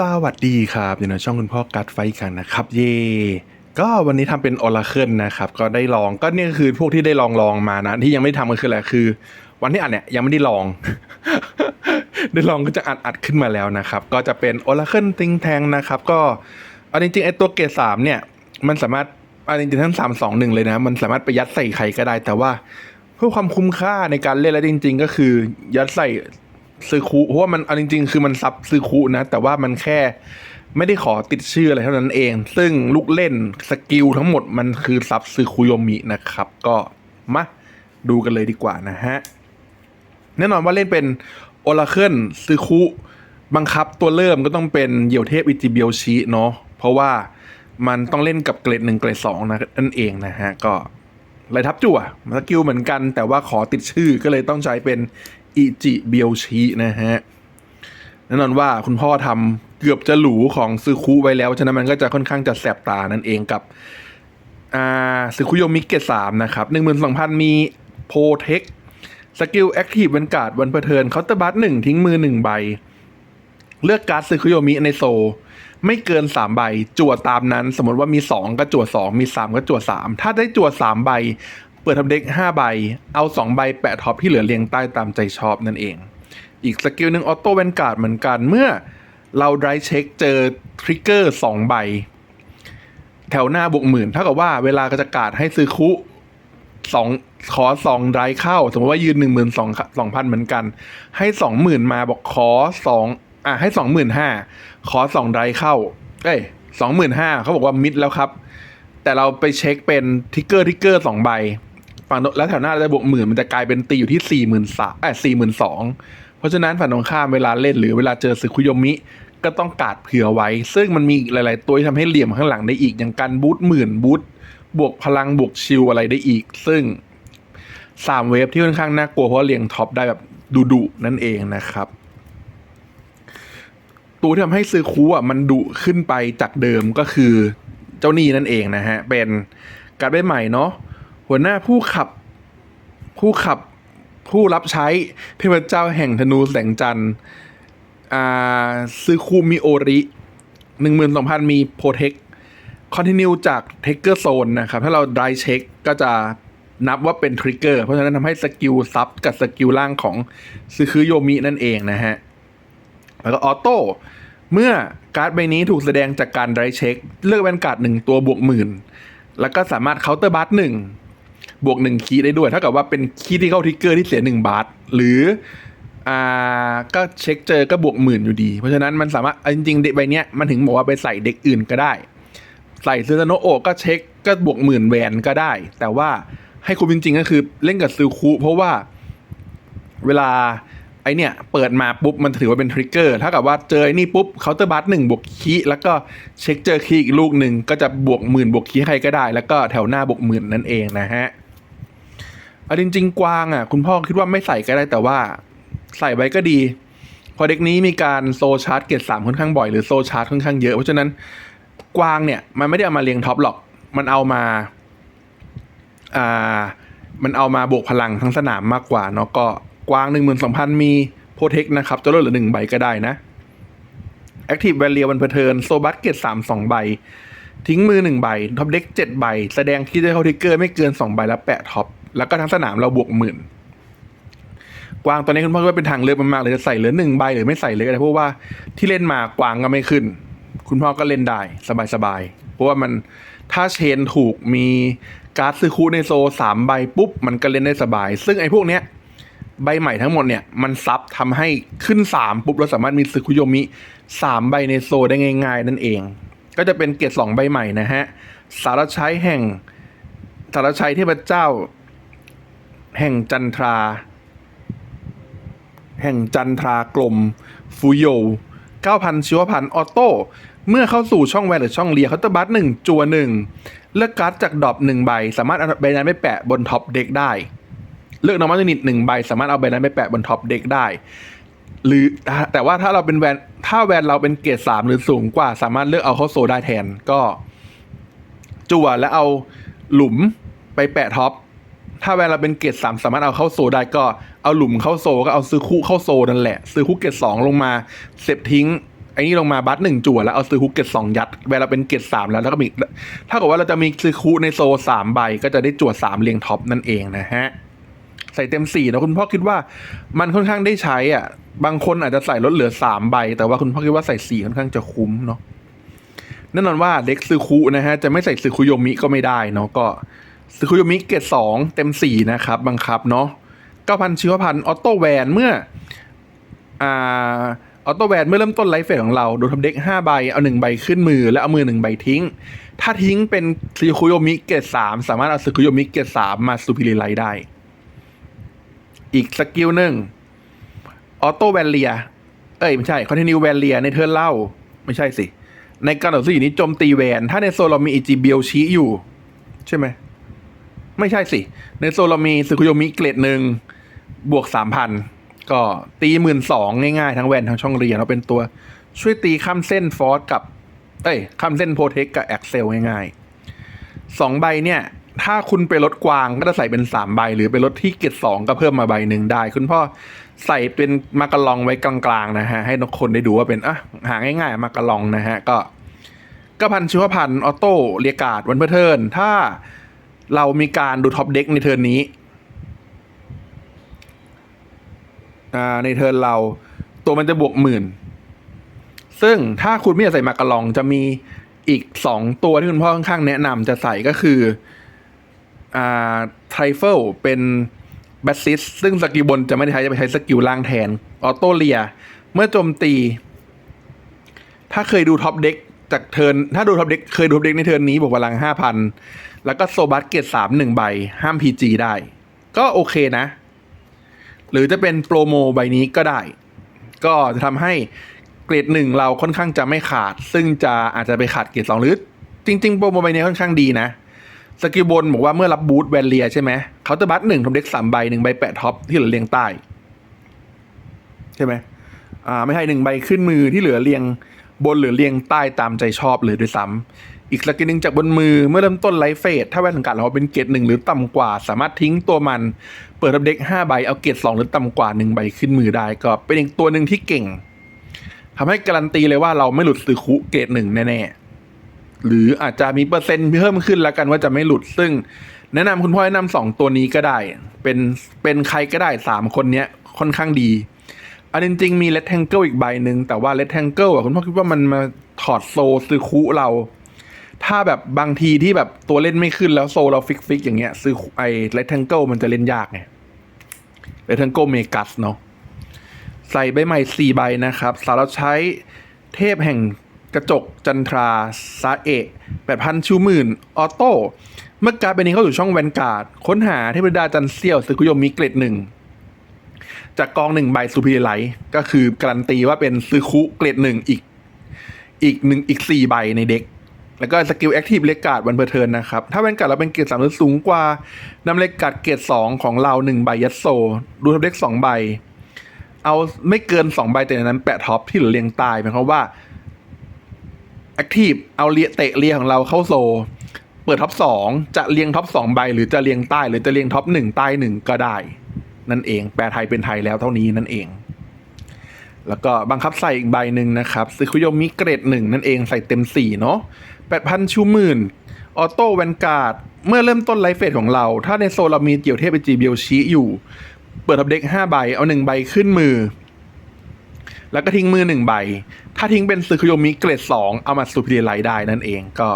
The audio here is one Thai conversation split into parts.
สวัสดีครับอยู่ในช่องคุณพ่อกัดไฟกันนะครับเย่ก็วันนี้ทำเป็นออราเคิลนะครับ ก็ได้ลองก็เนี่ยคือพวกที่ได้ลองลองมานะที่ยังไม่ทำก็คืออะไรคือ วันที่อัดเนี่ยยังไม่ได้ลอง ได้ลองก็จะอัดอัดขึ้นมาแล้วนะครับ ก็จะเป็นออราเคิลติงแทงนะครับ ก็เอาจริงๆไอ้ตัวเกรดสามเนี่ย มันสามารถเอาจริงๆทั้งสามสองหนึ่งเลยนะ มันสามารถไปยัดใส่ใครก็ได้ แต่ว่าเพื่อความคุ้มค่าในการเล่นแล้วจริง ๆ ก็คือยัดใส่ ซื้อคุเพราะว่ามันเอาจริง ๆ คือมันซับซื้อคุนะ แต่ว่ามันแค่ไม่ได้ขอติดชื่ออะไรเท่านั้นเอง ซึ่งลูกเล่นสกิลทั้งหมดมันคือซับซื้อคุโยมินะครับ ก็มาดูกันเลยดีกว่านะฮะ แน่นอนว่าเล่นเป็นโอราเคิลซึคุบังคับตัวเริ่มก็ต้องเป็นเหยี่ยวเทพอิจิเบียวชิเนาะเพราะว่ามันต้องเล่นกับเกรดหนึ่งเกรดสองนะนั่นเองนะฮะ ก็ไรทับจั่วสกิลเหมือนกัน แต่ว่าขอติดชื่อก็เลยต้องใช้เป็น อิจิเบียวชินะฮะแน่นอนว่าคุณพ่อทำเกือบจะหรูของซึคุไว้แล้ว ฉะนั้นมันก็จะค่อนข้างจะแสบตานั่นเองกับอ่าซึคุโยมิเกตสามนะครับหนึ่งหมื่นสองพันมีโพเทคสกิลแอคทีฟวันการ์ดวันเพเทิร์นเคาน์เตอร์บัตหนึ่งทิ้งมือหนึ่งใบ เลือกการ์ดซึคุโยมิในโซ ไม่เกินสามใบจั่วตามนั้น สมมติว่ามีสองก็จั่วสองมีสามก็จั่วสามถ้าได้จั่วสามใบ เปิดทำเด็กห้าใบ เอาสองใบแปะท็อปที่เหลือเรียงใต้ตามใจชอบนั่นเอง อีกสกิลหนึ่งออโต้แวนการ์ดเหมือนกันเมื่อเราไดรเช็คเจอทริกเกอร์สองใบ แถวหน้าบวกหมื่นเท่ากับว่าเวลาก็จะกาดให้ซื้อคุสองขอสองไดร์เข้า สมมติว่ายืนหนึ่งหมื่นสองสองพันเหมือนกัน ให้สองหมื่นมาบอกขอสองอะให้สองหมื่นห้าขอสองไดร์เข้า เอ้ยสองหมื่นห้าเขาบอกว่ามิดแล้วครับ แต่เราไปเช็คเป็นทิกเกอร์ทิกเกอร์สองใบ ฝั่งแล้วแถวหน้าจะบวกหมื่นมันจะกลายเป็นตีอยู่ที่สี่หมื่นสามเอ้สี่หมื่นสองเพราะฉะนั้นฝั่งตรงข้ามเวลาเล่นหรือเวลาเจอสึคุโยมิ ก็ต้องกาดเผื่อไว้ ซึ่งมันมีหลาย ๆ ตัวที่ทำให้เหลี่ยมข้างหลังได้อีกอย่างการบูทหมื่นบูทบวกพลังบวกชิลอะไรได้อีก ซึ่งสามเวฟที่ค่อนข้างน่ากลัวเพราะว่าเรียงท็อปได้แบบดุดุๆนั่นเองนะครับ ตัวที่ทำให้ซื้อคูอะมันดุขึ้นไปจากเดิมก็คือเจ้านี่นั่นเองนะฮะ เป็นการได้ใหม่เนาะ หัวหน้าผู้ขับ ผู้ขับผู้รับใช้เทพเจ้าแห่งธนูแสงจันทร์อ่าซื้อคูมิโอริหนึ่งหมื่นสองพันมีโปรเทคคอนติเนียจากเทคเกอร์โซนนะครับ ถ้าเราไดรเช็คก็จะนับว่าเป็นทริกเกอร์เพราะฉะนั้นทำให้สกิลซับกับสกิลล่างของซึคุโยมินั่นเองนะฮะ แล้วก็ออโต้เมื่อการ์ดใบนี้ถูกแสดงจากการไดรเช็ค เลือกแวนการ์ดหนึ่งตัวบวกหมื่น แล้วก็สามารถเคาน์เตอร์บัตหนึ่ง บวกหนึ่งคีย์ได้ด้วย ถ้ากับว่าเป็นคีย์ที่เข้าทิกเกอร์ที่เสียหนึ่งบาท หรืออ่าก็เช็คเจอก็บวกหมื่นอยู่ดี เพราะฉะนั้นมันสามารถจริงๆเด็กใบเนี้ยมันถึงบอกว่าไปใส่เด็กอื่นก็ได้ ใส่ซูซานโนโอะก็เช็คก็บวกหมื่นแวนก็ได้ แต่ว่าให้คุณจริงๆก็คือเล่นกับซูคุเพราะว่าเวลา ไอเนี่ยเปิดมาปุ๊บมันถือว่าเป็นทริกเกอร์ถ้ากับว่าเจอไอ้นี่ปุ๊บเคาน์เตอร์บัตหนึ่งบวกคีแล้วก็เช็คเจอคีอีกลูกหนึ่งก็จะบวกหมื่นบวกคีใครก็ได้ แล้วก็แถวหน้าบวกหมื่นนั่นเองนะฮะเอาจริงๆกวางอะ คุณพ่อคิดว่าไม่ใส่ก็ได้แต่ว่าใส่ไว้ก็ดี พอเด็กนี้มีการโซชาร์จเกรดสามค่อนข้างบ่อยหรือโซชาร์จค่อนข้างเยอะเพราะฉะนั้นกวางเนี่ยมันไม่ได้เอามาเรียงท็อปหรอก มันเอามาอ่ามันเอามาบวกพลังทั้งสนามมากกว่าเนาะก็ กวางหนึ่งหมื่นสองพันมีโปรเทคนะครับ จะลดเหลือหนึ่งใบก็ได้นะ Active Value วันเพอร์เทิร์นโซบัสเกตสามสองใบ ทิ้งมือหนึ่งใบ ท็อปเด็กเจ็ดใบ แสดงที่ได้เข้าทิกเกอร์ไม่เกินสองใบแล้วแปะท็อป แล้วก็ทั้งสนามเราบวกหมื่นกวางตอนนี้คุณพ่อก็เป็นทางเลือกมากๆเลยจะใส่เหลือหนึ่งใบหรือไม่ใส่เลยก็ได้เพราะว่าที่เล่นมากวางก็ไม่ขึ้น คุณพ่อก็เล่นได้สบายๆเพราะว่ามันถ้าเชนถูกมีการ์ดซื้อคูในโซสามใบปุ๊บมันก็เล่นได้สบาย ซึ่งไอ้พวกเนี้ย ใบใหม่ทั้งหมดเนี่ย มันซับทำให้ขึ้นสามปุ๊บเราสามารถมีซึคุโยมิสามใบในโซได้ง่าย ๆ นั่นเอง ก็จะเป็นเกรดสองใบใหม่นะฮะ สารชัยแห่ง สารชัยเทพเจ้า แห่งจันทรา แห่งจันทรากลมฟูโย9,000ชีวพันธ์ออโต้เมื่อเข้าสู่ช่องแวนหรือช่องเลียเขาน์เตบัตหนึ่งจัวหนึ่งเลือกการ์ดจากดรอปหนึ่งใบ สามารถเอาใบนั้นไปแปะบนท็อปเด็กได้ เลือกนอร์มัลยูนิตหนึ่งใบสามารถเอาใบนั้นไปแปะบนท็อปเด็กได้ หรือแต่ว่าถ้าเราเป็นแวนถ้าแวนเราเป็นเกรดสามหรือสูงกว่า สามารถเลือกเอาเข้าโซได้แทนก็ จั่วแล้วเอาหลุมไปแปะท็อปถ้าแวนเราเป็นเกรดสามสามารถเอาเข้าโซได้ก็เอาหลุมเข้าโซก็เอาซื้อคู่เข้าโซนั่นแหละ ซื้อคู่เกรดสองลงมาเสร็จทิ้งไอ้นี่ลงมาบัตหนึ่งจั่วแล้วเอาซื้อคุกเกตสองยัดแวนเราเป็นเกตสามแล้วแล้วก็มีถ้าเกับว่าเราจะมีซื้อคุในโซสามใบก็จะได้จั่วสามเรียงท็อปนั่นเองนะฮะ ใส่เต็มสี่นะคุณพ่อคิดว่ามันค่อนข้างได้ใช้อะ บางคนอาจจะใส่ลดเหลือสามใบ แต่ว่าคุณพ่อคิดว่าใส่สี่ค่อนข้างจะคุ้มเนาะแน่นอนว่าเด็กซึคุนะฮะจะไม่ใส่ซึคุโยมิก็ไม่ได้เนาะก็ซึคุโยมิเกรดสองเต็มสี่นะครับ บังคับเนาะเก้าพันชีวพันออโต้แวนเมื่ออ่าออโต้แวนเมื่อเริ่มต้นไลฟ์เฟสของเราดูทำเด็กห้าใบ เอาหนึ่งใบขึ้นมือ แล้วเอามือหนึ่งใบทิ้ง ถ้าทิ้งเป็นซึคุโยมิเกรดสามสามารถเอาซึคุโยมิเกรดสามมาซูพิริไลได้ อีกสกิลหนึ่งออโต้แวนเลีย เอ้ย ไม่ใช่คอนติเนียแวนเลียในเทิร์นเล่า ไม่ใช่สิ ในการต่อสู้อยู่นี้โจมตีแวน ถ้าในโซนเรามีอิจิเบียวชีอยู่ ใช่ไหม ไม่ใช่สิ ในโซนเรามีสึคุโยมิเกรดหนึ่งบวกสามพันก็ตีหมื่นสองง่ายๆ ทั้งแวนทั้งช่องเรียนเราเป็นตัวช่วยตีข้ามเส้นฟอร์สกับ เอ้ยข้ามเส้นโปรเทคกับแอคเซลง่ายๆสองใบเนี่ย ถ้าคุณไปลดกวางก็จะใส่เป็นสามใบ หรือไปลดที่เกตสองก็เพิ่มมาใบหนึ่งได้ คุณพ่อใส่เป็นมากระลองไว้กลางๆนะฮะ ให้ทุกคนได้ดูว่าเป็นอะหาง่ายๆมากระลองนะฮะ ก็ก็พันชิวพันออโต้เรียการ์ดวันเพื่อเทินถ้าเรามีการดูท็อปเด็กในเทิร์นนี้อในเทิร์นเราตัวมันจะบวกหมื่น ซึ่งถ้าคุณไม่อยากใส่มากระลองจะมีอีกสองตัวที่คุณพ่อค่อนข้างแนะนำจะใส่ก็คือ อ่าไทรเฟิลเป็นแบสซิสซึ่งสกิลบนจะไม่ได้ใช้ จะไปใช้สกิลล่างแทน ออโตเลีย เมื่อโจมตี ถ้าเคยดูท็อปเด็กจากเทิร์นถ้าดูท็อปเด็กเคยดูท็อปเด็กในเทิร์นนี้บวกพลังห้าพันแล้วก็โซบัสเกตสามหนึ่งใบ ห้ามพีจีได้ ก็โอเคนะ หรือจะเป็นโปรโมใบนี้ก็ได้ ก็จะทำให้เกรดหนึ่งเราค่อนข้างจะไม่ขาด ซึ่งจะอาจจะไปขาดเกรดสองหรือ จริง ๆ โปรโมใบนี้ค่อนข้างดีนะ สกิลบนบอกว่าเมื่อรับบูทแวนเลียใช่ไหมเขาจะบัตหนึ่งทำเด็กสามใบหนึ่งใบแปะท็อปที่เหลือเรียงใต้ ใช่ไหมอ่าไม่ใช่หนึ่งใบขึ้นมือที่เหลือเรียงบนหรือเรียงใต้ตามใจชอบเลยด้วยซ้ำอีกสกิลหนึ่งจากบนมือเมื่อเริ่มต้นไลฟ์เฟสถ้าแวนสังกัดเราเป็นเกรดหนึ่งหรือต่ำกว่า สามารถทิ้งตัวมัน เปิดทับเด็กห้าใบเอาเกรดสองหรือต่ำกว่าหนึ่งใบขึ้นมือได้ก็เป็นอีกตัวหนึ่งที่เก่งทำให้การันตีเลยว่าเราไม่หลุดซื้อคุเกรดหนึ่งแน่ๆ หรืออาจจะมีเปอร์เซ็นต์เพิ่มขึ้นแล้วกันว่าจะไม่หลุดซึ่ง แนะนำคุณพ่อแนะนำสองตัวนี้ก็ได้ เป็นเป็นใครก็ได้สามคนเนี้ยค่อนข้างดี อันจริงๆมีเล t แทงเกิลอีกใบหนึ่งแต่ว่าเล t แทงเกิลอะคุณพ่อคิดว่ามันมาถอดโซซื้อคุเรา ถ้าแบบบางทีที่แบบตัวเล่นไม่ขึ้นแล้วโซเราฟิกฟิกอย่างเงี้ยซื้อไอ้เล t แทงเกิลมันจะเล่นยากไงเล t แทงเกิลเมกัสเนาะใส่ใบใหม่สี่ใบนะครับสาวเราใช้เทพแห่ง กระจกจันทราซาเอะแปดพันชูหมื่นออโต้เมื่อการดใบนี้เข้าสู่ช่องแวนการ์ด ค้นหาเทพดาจันเซียวซึคุโยมิเกรดหนึ่งจากกองหนึ่งใบซูเปอร์ไลท์ก็คือการันตีว่าเป็นซึคุเกรดหนึ่งอีก อีกหนึ่งอีกสี่ใบในเด็ก แล้วก็สกิลแอคทีฟเลกการ์ดวันเพอร์เทิร์นนะครับ ถ้าแวนการ์ดเราเป็นเกรดสามหรือสูงกว่านำเลกการ์ดเกรดสองของเราหนึ่งใบยัดโซ ดูทับเด็กสองใบ เอาไม่เกินสองใบแต่นั้นแปะท็อปที่เหลือเรียงตายหมายความว่า แอคทีฟเอาเลียเตะเลียของเราเข้าโซ เปิดท็อปสองจะเรียงท็อปสองใบ หรือจะเรียงใต้ หรือจะเรียงท็อปหนึ่งใต้หนึ่งก็ได้ นั่นเอง แปลไทยเป็นไทยแล้วเท่านี้นั่นเอง แล้วก็บังคับใส่อีกใบหนึ่งนะครับซึคุโยมิเกรดหนึ่งนั่นเองใส่เต็มสี่เนาะแปดพันชูหมื่นออโต้แวนการ์ดเมื่อเริ่มต้นไลฟ์เฟสของเรา ถ้าในโซเรามีเกี่ยวเทพเป็นจีเบียวชีอยู่ เปิดทับเด็กห้าใบเอาหนึ่งใบขึ้นมือ แล้วก็ทิ้งมือหนึ่งใบ ถ้าทิ้งเป็นซึคุโยมิเกรดสองเอามาสูพิเรไลได้นั่นเองก็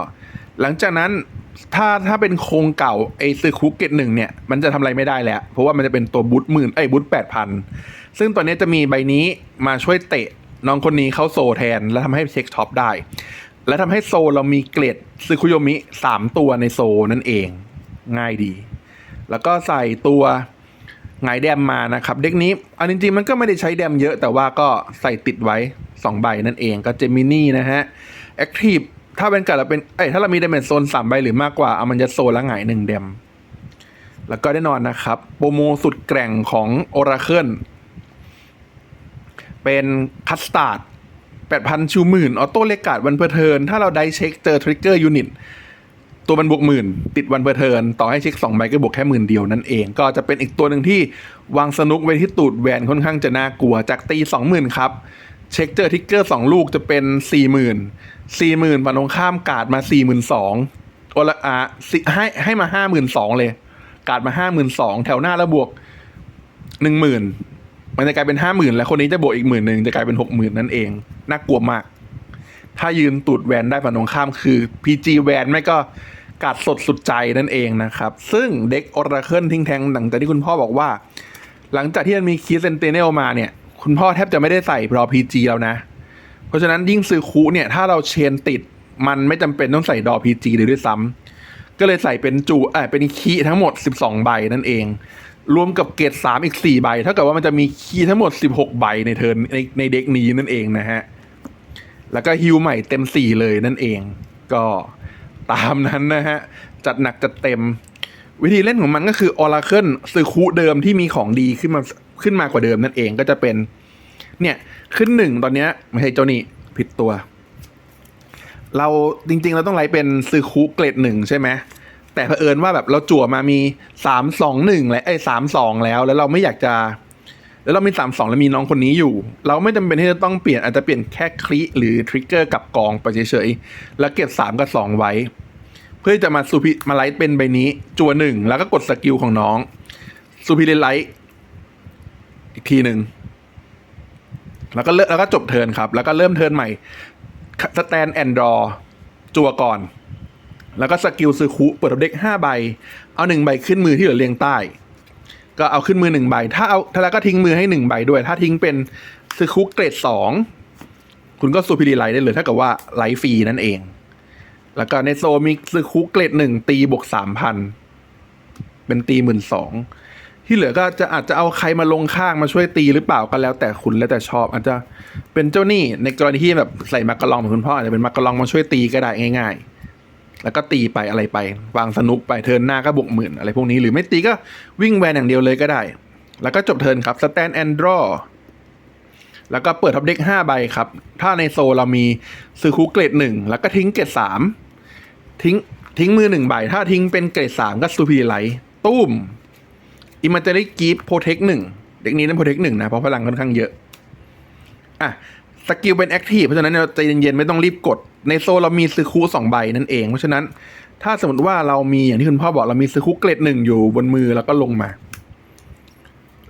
หลังจากนั้นถ้าถ้าเป็นโครงเก่าไอซึคุเกตหนึ่งเนี่ยมันจะทำอะไรไม่ได้แล้ว เพราะว่ามันจะเป็นตัวบูทหมื่นไอบูทแปดพันซึ่งตอนนี้จะมีใบนี้มาช่วยเตะน้องคนนี้เข้าโซแทน แล้วทำให้เช็คท็อปได้ และทำให้โซเรามีเกรดซึคุโยมิสามตัวในโซนั่นเอง ง่ายดี แล้วก็ใส่ตัว หงายแดมมานะครับ เด็กนี้อันจริงๆมันก็ไม่ได้ใช้แดมเยอะ แต่ว่าก็ใส่ติดไว้ 2 ใบนั่นเองก็เจมินี่นะฮะแอคทีฟถ้าเป็นกัดเราเป็นเอ้ถ้าเรามีเดมเมจโซนสามใบหรือมากกว่าเอามันจะโซนละหงายหนึ่งเดม แล้วก็แน่นอนนะครับโปรโมสุดแกร่งของ Oracle เป็นคัสตาร์ด8,000 ชูหมื่น ออโต้เลกาดวันเพอร์เทิน ถ้าเราได้เช็คเจอทริกเกอร์ยูนิต ตัวมันบวกหมื่นติดวันเพอร์เทินต่อให้เช็คสองใบก็บวกแค่หมื่นเดียวนั่นเอง ก็จะเป็นอีกตัวหนึ่งที่วางสนุกไว้ที่ตูดแวนค่อนข้างจะน่ากลัวจากตีสองหมื่นครับ เช็คเจอทิกเกอร์สองลูกจะเป็นสี่หมื่นสี่หมื่นฝั่งตรงข้ามกาดมาสี่หมื่นสองโอละอะให้ให้มาห้าหมื่นสองเลย กาดมาห้าหมื่นสองแถวหน้าแล้วบวกหนึ่งหมื่นมันจะกลายเป็นห้าหมื่นแล้วคนนี้จะบวกอีกหมื่นหนึ่งจะกลายเป็นหกหมื่นนั่นเองน่ากลัวมากถ้ายืนตูดแวนได้ฝั่งตรงข้ามคือ PG แวนไม่ก็ กาดสดสุดใจนั่นเองนะครับ ซึ่งเด็กออราเคิลทิ้งแทงหลังจากที่คุณพ่อบอกว่า หลังจากที่มันมีคีเซนเตเนลมาเนี่ย คุณพ่อแทบจะไม่ได้ใส่รอ PG แล้วนะ เพราะฉะนั้นยิ่งซื้อคูเนี่ย ถ้าเราเชนติดมันไม่จำเป็นต้องใส่ดอ PG เลยด้วยซ้ำก็เลยใส่เป็นจูเออเป็นคีทั้งหมด 12 ใบนั่นเอง รวมกับเกรด3อีก4ใบเท่ากับว่ามันจะมีคีทั้งหมด 16 ใบในเทิร์นในในเด็กนี้นั่นเองนะฮะแล้วก็ฮิวใหม่เต็ม4เลยนั่นเอง ก็ ตามนั้นนะฮะ จัดหนักจัดเต็ม วิธีเล่นของมันก็คือออราเคิลซื้อคูเดิมที่มีของดีขึ้นมาขึ้นมากว่าเดิมนั่นเองก็จะเป็น เนี่ยขึ้นหนึ่งตอนเนี้ยไม่ใช่เจ้านี่ผิดตัว เราจริง ๆ เราต้องไล่เป็นซื้อคูเกรดหนึ่งใช่ไหมแต่เผอิญว่าแบบเราจั่วมามีสามสองหนึ่งและไอ้สามสองแล้ว แล้วเราไม่อยากจะ แล้วเรามีสามสองแล้วมีน้องคนนี้อยู่ เราไม่จำเป็นที่จะต้องเปลี่ยนอาจจะเปลี่ยนแค่คลิหรือทริกเกอร์กับกองไปเฉยๆแล้วเก็บสามกับสองไว้ เพื่อจะมาซูพิมาไลท์เป็นใบนี้จัวหนึ่งแล้วก็กดสกิลของน้องซูพิเลไลท์อีกทีหนึ่งแล้วก็เลิกแล้วก็จบเทินครับ แล้วก็เริ่มเทินใหม่สแตนแอนดรอจัวก่อน แล้วก็สกิลซื้อคุเปิดเด็กห้าใบ เอาหนึ่งใบขึ้นมือที่เหลือเรียงใต้ ก็เอาขึ้นมือหนึ่งใบ ถ้าเอาถ้าแล้วก็ทิ้งมือให้หนึ่งใบด้วย ถ้าทิ้งเป็นซื้อคุกเกรดสองคุณก็ซูพิลีไลท์ได้เลยถ้ากับว่าไลท์ฟรีนั่นเอง แล้วก็ในโซมีซื้อคุกเกรดหนึ่งตีบวกสามพันเป็นตีหมื่นสองที่เหลือก็จะอาจจะเอาใครมาลงข้างมาช่วยตีหรือเปล่าก็แล้วแต่คุณแล้วแต่ชอบ อาจจะเป็นเจ้าหนี้ในกรณีที่แบบใส่มักกะลองเหมือนคุณพ่ออาจจะเป็นมักกะลองมาช่วยตีก็ได้ง่าย ๆ แล้วก็ตีไปอะไรไปวางสนุกไปเทินหน้าก็บวกหมื่นอะไรพวกนี้หรือไม่ตีก็วิ่งแวนอย่างเดียวเลยก็ได้ แล้วก็จบเทินครับสแตนแอนดรอแล้วก็เปิดท็อปเด็กห้าใบครับ ถ้าในโซเรามีซื้อคูเกรดหนึ่งแล้วก็ทิ้งเกรดสามทิ้งทิ้งมือหนึ่งใบ ถ้าทิ้งเป็นเกรดสามก็ซูพีไลท์ตุ้มอิม a เ r y กีฟโปรเทคหนึ่งเด็กนี้นั้นโปรเทคหนึ่งนะ เพราะพลังค่อนข้างเยอะ อะ สกิลเป็นแอคทีฟเพราะฉะนั้นเราใจเย็นๆไม่ต้องรีบกด ในโซเรามีซื้อคูสองใบนั่นเอง เพราะฉะนั้นถ้าสมมติว่าเรามีอย่างที่คุณพ่อบอกเรามีซื้อคูเกรดหนึ่งอยู่บนมือแล้วก็ลงมา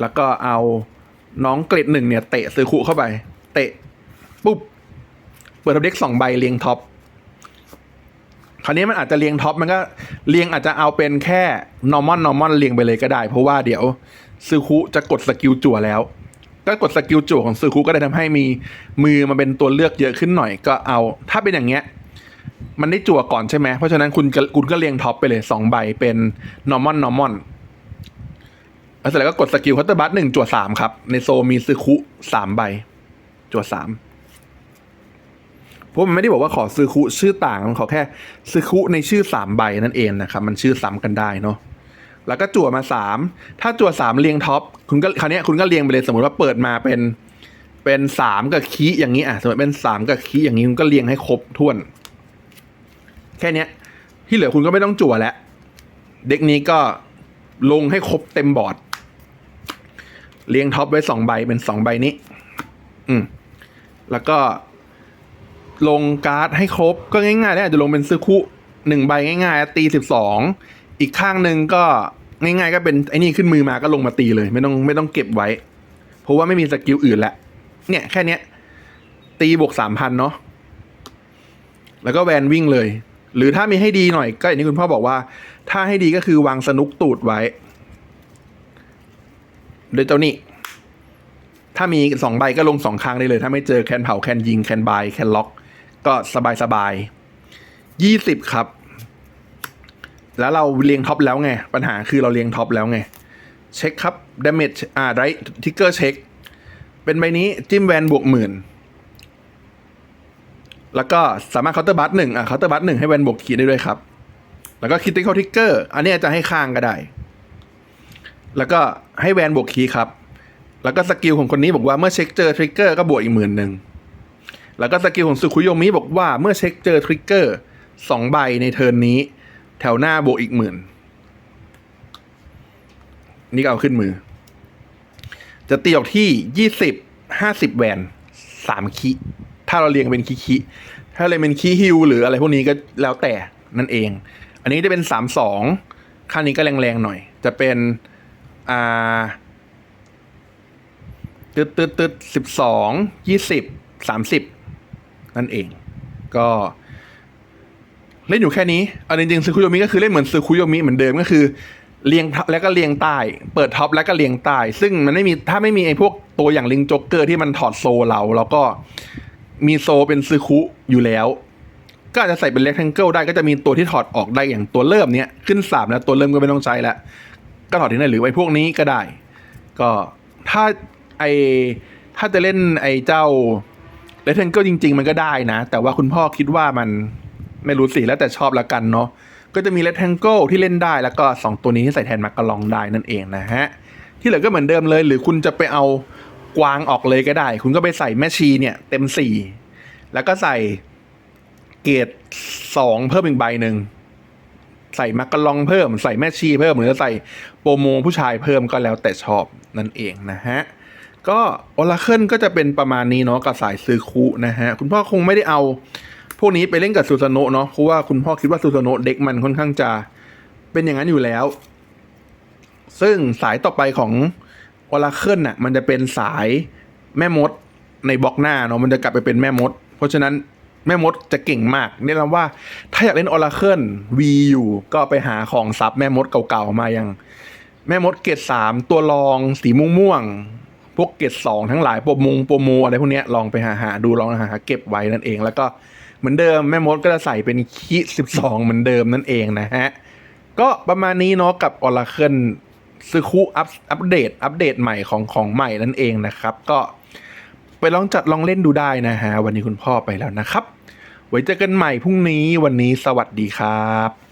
แล้วก็เอาน้องเกรดหนึ่งเนี่ยเตะซื้อคูเข้าไป เตะปุ๊บเปิดทับเด็กสองใบเรียงท็อปคราวนี้มันอาจจะเรียงท็อปมันก็เรียงอาจจะเอาเป็นแค่ normal normal เรียงไปเลยก็ได้ เพราะว่าเดี๋ยวซึคุจะกดสกิลจั่วแล้ว ก็กดสกิลจั่วของซึคุก็ได้ทำให้มีมือมาเป็นตัวเลือกเยอะขึ้นหน่อยก็เอา ถ้าเป็นอย่างเงี้ยมันได้จั่วก่อนใช่ไหมเพราะฉะนั้นคุณก็คุณก็เรียงท็อปไปเลยสองใบเป็น normal normal แล้วเสร็จแล้วก็กดสกิลคัตเตอร์บัตหนึ่งจั่วสามครับ ในโซมีซึคุสามใบ จั่วสามเพราะมันไม่ได้บอกว่าขอซื้อคุชื่อต่างมันขอแค่ซื้อคุในชื่อสามใบนั่นเองนะครับ มันชื่อซ้ำกันได้เนาะ แล้วก็จั่วมาสามถ้าจั่วสามเรียงท็อปคุณก็คราวนี้คุณก็เรียงไปเลยสมมติว่าเปิดมาเป็นเป็นสามกับคีอย่างนี้อะสมมติเป็นสามกับคีอย่างนี้คุณก็เรียงให้ครบถ้วน แค่เนี้ย ที่เหลือคุณก็ไม่ต้องจั่วแล้ว เด็กนี้ก็ลงให้ครบเต็มบอร์ด เรียงท็อปไว้สองใบเป็นสองใบนี้ อืม แล้วก็ลงการ์ดให้ครบ ก็ง่ายๆแล้อาจจะลงเป็นซึคุหนึ่งใบง่ายๆตีสิบสองอีกข้างหนึ่งก็ ง่ายๆก็เป็นไอ้นี่ขึ้นมือมาก็ลงมาตีเลย ไม่ต้องไม่ต้องเก็บไว้ เพราะว่าไม่มีสกิลอื่นละเนี่ยแค่เนี้ย ตีบวกสามพันเนาะแล้วก็แวนวิ่งเลย หรือถ้ามีให้ดีหน่อยก็อย่างที่คุณพ่อบอกว่า ถ้าให้ดีก็คือวางสนุกตูดไว้โดยเจ้านี่ถ้ามีสองใบก็ลงสองครั้งได้เลย ถ้าไม่เจอแคนเผาแคนยิงแคนบายแคนล็อก ก็สบายสบายยี่สิบครับ แล้วเราเรียงท็อปแล้วไง ปัญหาคือเราเรียงท็อปแล้วไง เช็คครับดาเมจอ่าไรทิกเกอร์เช็ค เป็นใบนี้จิ้มแวนบวกหมื่นแล้วก็สามารถเคาน์เตอร์บัตหนึ่งอะเคาน์เตอร์บัตหนึ่งให้แวนบวกขีดได้ด้วยครับ แล้วก็คิดติคอทิกเกอร์อันนี้จะให้ข้างก็ได้ แล้วก็ให้แวนบวกคีครับ แล้วก็สกิลของคนนี้บอกว่าเมื่อเช็คเจอทริกเกอร์ก็บวกอีกหมื่นหนึ่งแล้วก็สกิลของสุคุโยมิบอกว่าเมื่อเช็คเจอทริกเกอร์สองใบในเทิร์นนี้ แถวหน้าบวกอีกหมื่นนี่ก็เอาขึ้นมือ จะตีออกที่ยี่สิบห้าสิบแวนสามคีถ้าเราเรียงเป็นคีคีถ้าเรียงเป็นคีฮิวหรืออะไรพวกนี้ก็แล้วแต่นั่นเอง อันนี้จะเป็นสามสองข้างนี้ก็แรงๆหน่อย จะเป็นอ่าตึ๊ดตึ๊ดตึ๊ดสิบสองยี่สิบสามสิบนั่นเอง ก็ เล่นอยู่แค่นี้เอาจริงๆซึคุโยมิก็คือเล่นเหมือนซึคุโยมิเหมือนเดิมก็คือเรียงท็อปแล้วก็เรียงใต้ เปิดท็อปแล้วก็เรียงใต้ ซึ่งมันไม่มีถ้าไม่มีไอ้พวกตัวอย่างลิงจ็อกเกอร์ที่มันถอดโซเราแล้วก็มีโซเป็นซึคุอยู่แล้ว ก็อาจจะใส่เป็นเล็ก t ทงเกิลได้ก็จะมีตัวที่ถอดออกได้อย่างตัวเริ่มเนี้ยขึ้นสามแล้วตัวเริ่มก็ไม่ต้องใช้แล้วก็ถอดทิ้งได้หรือไอ้พวกนี้ก็ได้ ก็ถ้าไอถ้าจะเล่นไอ้เจ้าเลทเทนเกิลจริง ๆ มันก็ได้นะ แต่ว่าคุณพ่อคิดว่ามัน ไม่รู้สิแล้วแต่ชอบละกันเนาะก็จะมีเลทเทนเกิลที่เล่นได้แล้วก็ 2 ตัวนี้ที่ใส่แทนมักกะลองได้นั่นเองนะฮะ ที่เหลือก็เหมือนเดิมเลย หรือคุณจะไปเอากวางออกเลยก็ได้ คุณก็ไปใส่แม่ชีเนี่ยเต็มสี่แล้วก็ใส่เกรดสองเพิ่มอีกใบหนึ่งใส่มักกะลองเพิ่ม ใส่แม่ชีเพิ่มหรือจะใส่โปรโมผู้ชายเพิ่มก็แล้วแต่ชอบนั่นเองนะฮะก็ออราเคิลก็จะเป็นประมาณนี้เนาะกับสายซื้อคุนะฮะ คุณพ่อคงไม่ได้เอา พวกนี้ไปเล่นกับซูซาโนะเนาะเพราะว่าคุณพ่อคิดว่าซูซาโนะเด็กมันค่อนข้างจะเป็นอย่างนั้นอยู่แล้ว ซึ่งสายต่อไปของออราเคิลน่ะมันจะเป็นสายแม่มดในบล็อกหน้าเนาะมันจะกลับไปเป็นแม่มด เพราะฉะนั้นแม่มดจะเก่งมากแนะนำว่าถ้าอยากเล่นออราเคิลวีอยู่ก็ไปหาของซับแม่มดเก่าๆมาอย่าง แม่มดเกรดสามตัวรองสีม่วงม่วงๆพวกเกรดสองทั้งหลายโปรมงโปรโมอะไรพวกนี้ลองไปหาหาดูลองหาหาเก็บไว้นั่นเอง แล้วก็ เหมือนเดิมแม่มดก็จะใส่เป็นคีสิบสองเหมือนเดิมนั่นเองนะฮะ ก็ประมาณนี้เนาะกับ Oracle ซึคุอัพอัปเดต อัปเดตใหม่ของของใหม่นั่นเองนะครับ ก็ไปลองจัดลองเล่นดูได้นะฮะ วันนี้คุณพ่อไปแล้วนะครับ ไว้เจอกันใหม่พรุ่งนี้วันนี้สวัสดีครับ